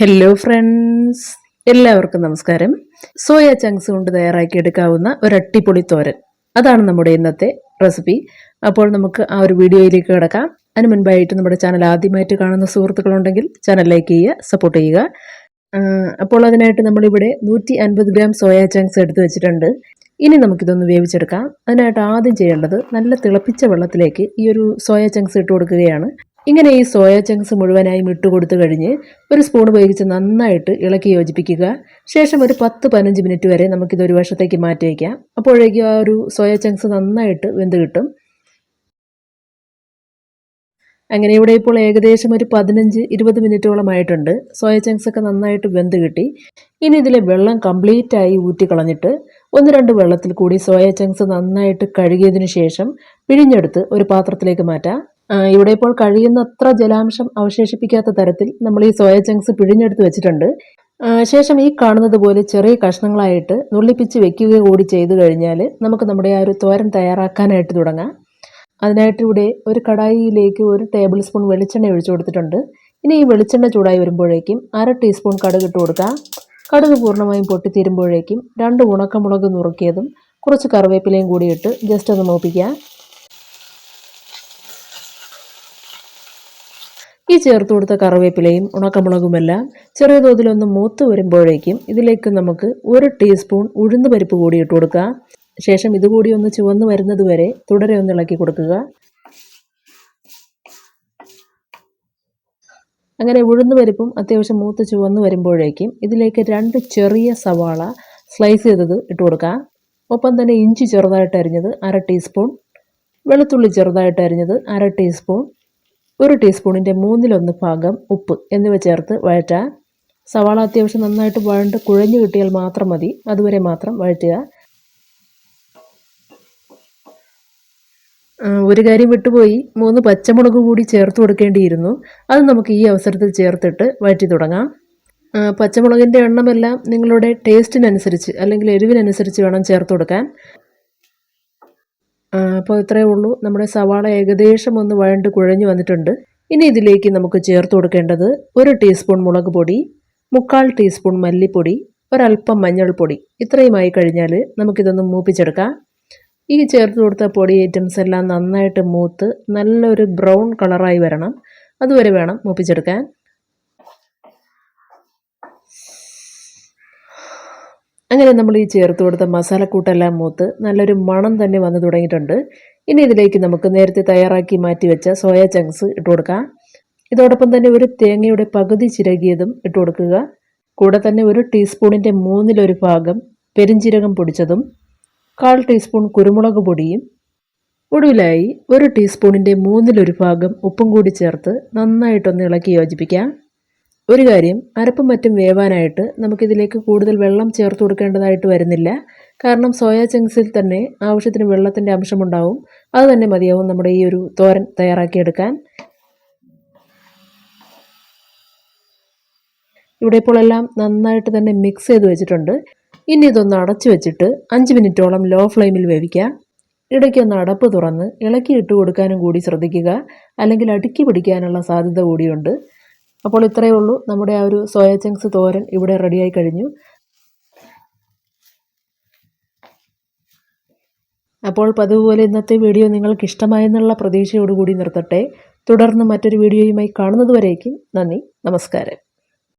Hello friends എല്ലാവർക്കും നമസ്കാരം. Soya chunks കൊണ്ട് തയ്യാറാക്കി എടുക്കാവുന്ന ഒരു അട്ടിപ്പൊളി തോരൻ. അതാണ് നമ്മുടെ ഇന്നത്തെ റെസിപ്പി. അപ്പോൾ നമുക്ക് ആ ഒരു വീഡിയോയിലേക്ക് കിടക്കാം. അതിന് മുൻപായിട്ട് നമ്മുടെ ചാനൽ ആദ്യമായിട്ട് കാണുന്ന സുഹൃത്തുക്കളുണ്ടെങ്കിൽ ചാനൽ ലൈക്ക് ചെയ്യുക സപ്പോർട്ട് ചെയ്യുക. അപ്പോൾ അതിനായിട്ട് നമ്മളിവിടെ നൂറ്റി അൻപത് ഗ്രാം സോയ ചങ്ക്സ് എടുത്ത് വെച്ചിട്ടുണ്ട്. ഇനി നമുക്കിതൊന്ന് വേവിച്ചെടുക്കാം. അതിനായിട്ട് ആദ്യം ചെയ്യേണ്ടത് നല്ല തിളപ്പിച്ച വെള്ളത്തിലേക്ക് ഈ ഒരു സോയ ചങ്ക്സ് ഇട്ട് കൊടുക്കുകയാണ്. ഇങ്ങനെ ഈ സോയ ചങ്ക്സ് മുഴുവനായും ഇട്ടുകൊടുത്തു കഴിഞ്ഞ് ഒരു സ്പൂൺ ഉപയോഗിച്ച് നന്നായിട്ട് ഇളക്കി യോജിപ്പിക്കുക. ശേഷം ഒരു പത്ത് പതിനഞ്ച് മിനിറ്റ് വരെ നമുക്കിത് ഒരു വശത്തേക്ക് മാറ്റി വയ്ക്കാം. അപ്പോഴേക്കും ആ ഒരു സോയ ചങ്ക്സ് നന്നായിട്ട് വെന്ത് കിട്ടും. അങ്ങനെ ഇവിടെ ഇപ്പോൾ ഏകദേശം ഒരു പതിനഞ്ച് ഇരുപത് മിനിറ്റോളമായിട്ടുണ്ട് സോയ ചങ്ക്സ് ഒക്കെ നന്നായിട്ട് വെന്ത് കിട്ടി. ഇനി ഇതിലെ വെള്ളം കംപ്ലീറ്റ് ആയി ഊറ്റി കളഞ്ഞിട്ട് ഒന്ന് രണ്ട് വെള്ളത്തിൽ കൂടി സോയ ചങ്ക്സ് നന്നായിട്ട് കഴുകിയതിനു ശേഷം പിഴിഞ്ഞെടുത്ത് ഒരു പാത്രത്തിലേക്ക് മാറ്റാം. ഇവിടെ ഇപ്പോൾ കഴിയുന്നത്ര ജലാംശം അവശേഷിപ്പിക്കാത്ത തരത്തിൽ നമ്മൾ ഈ സോയ ചങ്ക്സ് പിഴിഞ്ഞെടുത്ത് വെച്ചിട്ടുണ്ട്. ശേഷം ഈ കാണുന്നത് പോലെ ചെറിയ കഷ്ണങ്ങളായിട്ട് നുള്ളിപ്പിച്ച് വെക്കുക കൂടി ചെയ്തു കഴിഞ്ഞാൽ നമുക്ക് നമ്മുടെ ആ ഒരു തോരൻ തയ്യാറാക്കാനായിട്ട് തുടങ്ങാം. അതിനായിട്ട് ഇവിടെ ഒരു കടായിയിലേക്ക് ഒരു ടേബിൾ സ്പൂൺ വെളിച്ചെണ്ണ ഒഴിച്ചു കൊടുത്തിട്ടുണ്ട്. ഇനി ഈ വെളിച്ചെണ്ണ ചൂടായി വരുമ്പോഴേക്കും അര ടീസ്പൂൺ കടുക് ഇട്ട് കൊടുക്കാം കടുക് പൂർണമായും പൊട്ടിത്തീരുമ്പോഴേക്കും രണ്ട് ഉണക്കമുളക് നുറുക്കിയതും കുറച്ച് കറിവേപ്പിലയും കൂടി ഇട്ട് ജസ്റ്റ് ഒന്ന് നോപ്പിക്കാം ഈ ചേർത്ത് കൊടുത്ത കറിവേപ്പിലയും ഉണക്കമുളകുമെല്ലാം ചെറിയ തോതിലൊന്ന് മൂത്ത് വരുമ്പോഴേക്കും ഇതിലേക്ക് നമുക്ക് ഒരു ടീസ്പൂൺ ഉഴുന്ന് പരിപ്പ് കൂടി ഇട്ട് കൊടുക്കുക ശേഷം ഇതുകൂടി ഒന്ന് ചുവന്ന് വരുന്നത് വരെ തുടരെ ഒന്ന് ഇളക്കി കൊടുക്കുക. അങ്ങനെ ഉഴുന്ന് പരിപ്പും അത്യാവശ്യം മൂത്ത് ചുവന്ന് വരുമ്പോഴേക്കും ഇതിലേക്ക് രണ്ട് ചെറിയ സവാള സ്ലൈസ് ചെയ്തത് ഇട്ട് കൊടുക്കുക ഒപ്പം തന്നെ ഇഞ്ചി ചെറുതായിട്ട് അരിഞ്ഞത് അര ടീസ്പൂൺ വെളുത്തുള്ളി ചെറുതായിട്ട് അരിഞ്ഞത് അര ടീസ്പൂൺ ഒരു ടീസ്പൂണിന്റെ മൂന്നിലൊന്ന് ഭാഗം ഉപ്പ് എന്നിവ ചേർത്ത് വഴറ്റുക. സവാള അത്യാവശ്യം നന്നായിട്ട് വഴണ്ട് കുഴഞ്ഞു കിട്ടിയാൽ മാത്രം മതി. അതുവരെ മാത്രം വഴറ്റുക. ഒരു കാര്യം വിട്ടുപോയി. മൂന്ന് പച്ചമുളക് കൂടി ചേർത്ത് കൊടുക്കേണ്ടിയിരുന്നു. അത് നമുക്ക് ഈ അവസരത്തിൽ ചേർത്തിട്ട് വഴറ്റി തുടങ്ങാം. പച്ചമുളകിന്റെ എണ്ണമെല്ലാം നിങ്ങളുടെ ടേസ്റ്റിനനുസരിച്ച് അല്ലെങ്കിൽ എരിവിനനുസരിച്ച് വേണം ചേർത്ത് കൊടുക്കാൻ. അപ്പോൾ ഇത്രയേ ഉള്ളൂ. നമ്മുടെ സവാള ഏകദേശം ഒന്ന് വഴണ്ട് കുഴഞ്ഞു വന്നിട്ടുണ്ട്. ഇനി ഇതിലേക്ക് നമുക്ക് ചേർത്ത് കൊടുക്കേണ്ടത് ഒരു ടീസ്പൂൺ മുളക് പൊടി മുക്കാൽ ടീസ്പൂൺ മല്ലിപ്പൊടി ഒരല്പം മഞ്ഞൾപ്പൊടി. ഇത്രയുമായി കഴിഞ്ഞാൽ നമുക്കിതൊന്ന് മൂപ്പിച്ചെടുക്കാം. ഈ ചേർത്ത് കൊടുത്ത പൊടി ഐറ്റംസ് എല്ലാം നന്നായിട്ട് മൂത്ത് നല്ലൊരു ബ്രൗൺ കളറായി വരണം. അതുവരെ വേണം മൂപ്പിച്ചെടുക്കാൻ. അങ്ങനെ നമ്മൾ ഈ ചേർത്ത് കൊടുത്ത മസാലക്കൂട്ടെല്ലാം മൂത്ത് നല്ലൊരു മണം തന്നെ വന്നു തുടങ്ങിയിട്ടുണ്ട്. ഇനി ഇതിലേക്ക് നമുക്ക് നേരത്തെ തയ്യാറാക്കി മാറ്റി വെച്ച സോയ ചങ്ക്സ് ഇട്ട് കൊടുക്കാം. ഇതോടൊപ്പം തന്നെ ഒരു തേങ്ങയുടെ പകുതി ചിരകിയതും ഇട്ട് കൊടുക്കുക. കൂടെ തന്നെ ഒരു ടീസ്പൂണിന്റെ മൂന്നിലൊരു ഭാഗം പെരിഞ്ചീരകം പൊടിച്ചതും കാൽ ടീസ്പൂൺ കുരുമുളക് പൊടിയും ഒടുവിലായി ഒരു ടീസ്പൂണിന്റെ മൂന്നിലൊരു ഭാഗം ഉപ്പും കൂടി ചേർത്ത് നന്നായിട്ടൊന്ന് ഇളക്കി യോജിപ്പിക്കാം. ഒരു കാര്യം അരപ്പും മറ്റും വേവാനായിട്ട് നമുക്കിതിലേക്ക് കൂടുതൽ വെള്ളം ചേർത്ത് കൊടുക്കേണ്ടതായിട്ട് വരുന്നില്ല. കാരണം സോയാ ചങ്ക്സിൽ തന്നെ ആവശ്യത്തിന് വെള്ളത്തിന്റെ അംശമുണ്ടാവും. അത് തന്നെ മതിയാവും നമ്മുടെ ഈ ഒരു തോരൻ തയ്യാറാക്കിയെടുക്കാൻ. ഇവിടെ ഇപ്പോൾ എല്ലാം നന്നായിട്ട് തന്നെ മിക്സ് ചെയ്ത് വെച്ചിട്ടുണ്ട്. ഇനി ഇതൊന്ന് അടച്ചു വെച്ചിട്ട് അഞ്ച് മിനിറ്റോളം ലോ ഫ്ലെയിമിൽ വേവിക്കാം ഇടയ്ക്കൊന്ന് അടപ്പ് തുറന്ന് ഇളക്കി ഇട്ട് കൊടുക്കാനും കൂടി ശ്രദ്ധിക്കുക. അല്ലെങ്കിൽ അടുക്കി പിടിക്കാനുള്ള സാധ്യത കൂടിയുണ്ട്. അപ്പോൾ ഇത്രയേ ഉള്ളൂ. നമ്മുടെ ആ ഒരു സോയ ചങ്ക്സ് തോരൻ ഇവിടെ റെഡിയായി കഴിഞ്ഞു. അപ്പോൾ പതിവ് പോലെ ഇന്നത്തെ വീഡിയോ നിങ്ങൾക്ക് ഇഷ്ടമായെന്നുള്ള പ്രതീക്ഷയോടുകൂടി നിർത്തട്ടെ. തുടർന്ന് മറ്റൊരു വീഡിയോയുമായി കാണുന്നതുവരേക്കും നന്ദി. നമസ്കാരം.